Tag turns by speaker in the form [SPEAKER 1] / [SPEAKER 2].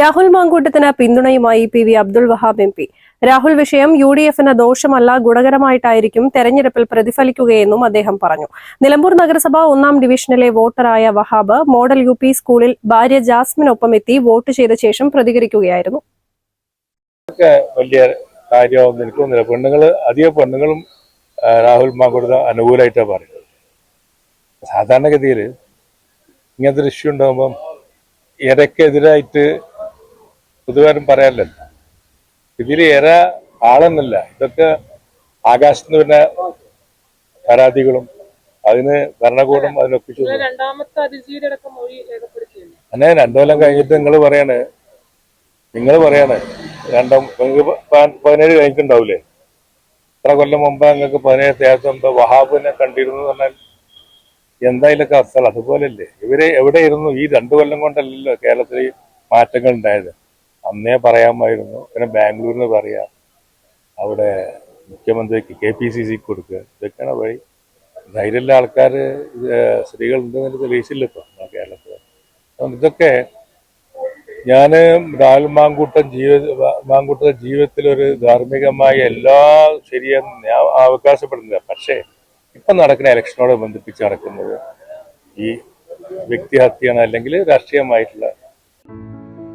[SPEAKER 1] രാഹുൽ മാങ്കൂട്ടത്തിന് പിന്തുണയുമായി P V Abdul Wahab M P. Rahul വിഷയം യു ഡി എഫിന് ദോഷമല്ല ഗുണകരമായിട്ടായിരിക്കും തെരഞ്ഞെടുപ്പിൽ പ്രതിഫലിക്കുകയെന്നും അദ്ദേഹം പറഞ്ഞു. നിലമ്പൂർ നഗരസഭ ഒന്നാം ഡിവിഷനിലെ വോട്ടറായ വഹാബ് മോഡൽ യു പി സ്കൂളിൽ ഭാര്യ ജാസ്മിനൊപ്പം എത്തി വോട്ട് ചെയ്ത ശേഷം പ്രതികരിക്കുകയായിരുന്നു.
[SPEAKER 2] വലിയ അധിക പെണ്ണുങ്ങളും രാഹുൽ മാങ്കുടുത അനുകൂലമായിട്ടാണ് പറയുന്നത്. സാധാരണഗതിയിൽ ഇങ്ങനത്തെ ഒരു ഇഷ്യൂ ഉണ്ടാകുമ്പം ഇരക്കെതിരായിട്ട് പൊതുവാരും പറയാറില്ലല്ലോ ഇതിൽ ഏറെ ആളെന്നല്ല ഇതൊക്കെ ആകാശത്ത് നിന്ന് വരുന്ന പരാതികളും അതിന് ഭരണകൂടം അതിനൊപ്പിച്ചു അങ്ങനെ രണ്ടു കൊല്ലം കഴിഞ്ഞിട്ട് നിങ്ങൾ പറയാണ്. നിങ്ങൾ പറയാണ്. രണ്ടോ നിങ്ങൾക്ക് പതിനേഴ് കഴിഞ്ഞിട്ടുണ്ടാവില്ലേ ഇത്ര കൊല്ലം മുമ്പ് നിങ്ങൾക്ക് പതിനേഴ് തേർത്ത് മുമ്പ് വഹാബിനെ കണ്ടിരുന്നു എന്ന് പറഞ്ഞാൽ എന്താ ഇതിലൊക്കെ അർത്ഥം അതുപോലല്ലേ ഇവർ എവിടെയിരുന്നു? ഈ രണ്ടു കൊല്ലം കൊണ്ടല്ലല്ലോ കേരളത്തിൽ മാറ്റങ്ങൾ ഉണ്ടായത്. അന്നേ പറയാമായിരുന്നു. പിന്നെ ബാംഗ്ലൂരിന് പറയാം അവിടെ മുഖ്യമന്ത്രിക്ക് കെ പി സി സിക്ക് കൊടുക്കുക ഇതൊക്കെയാണ് വഴി. ധൈര്യമുള്ള ആൾക്കാർ സ്ത്രീകൾ ഉണ്ടെന്ന് തെളിയിച്ചില്ല ഇപ്പോൾ നമ്മുടെ കേരളത്തിൽ അതുകൊണ്ട് ഇതൊക്കെ ഞാൻ ദാൽ മാങ്കൂട്ടൻ ജീവിത മാങ്കൂട്ടത്തെ ജീവിതത്തിലൊരു ധാർമ്മികമായ എല്ലാ ശരിയെന്ന് ഞാൻ അവകാശപ്പെടുന്നില്ല. പക്ഷേ ഇപ്പം നടക്കുന്ന ഇലക്ഷനോട് ബന്ധിപ്പിച്ച് നടക്കുന്നത് ഈ വ്യക്തിഹത്യയാണ് അല്ലെങ്കിൽ രാഷ്ട്രീയമായിട്ടുള്ള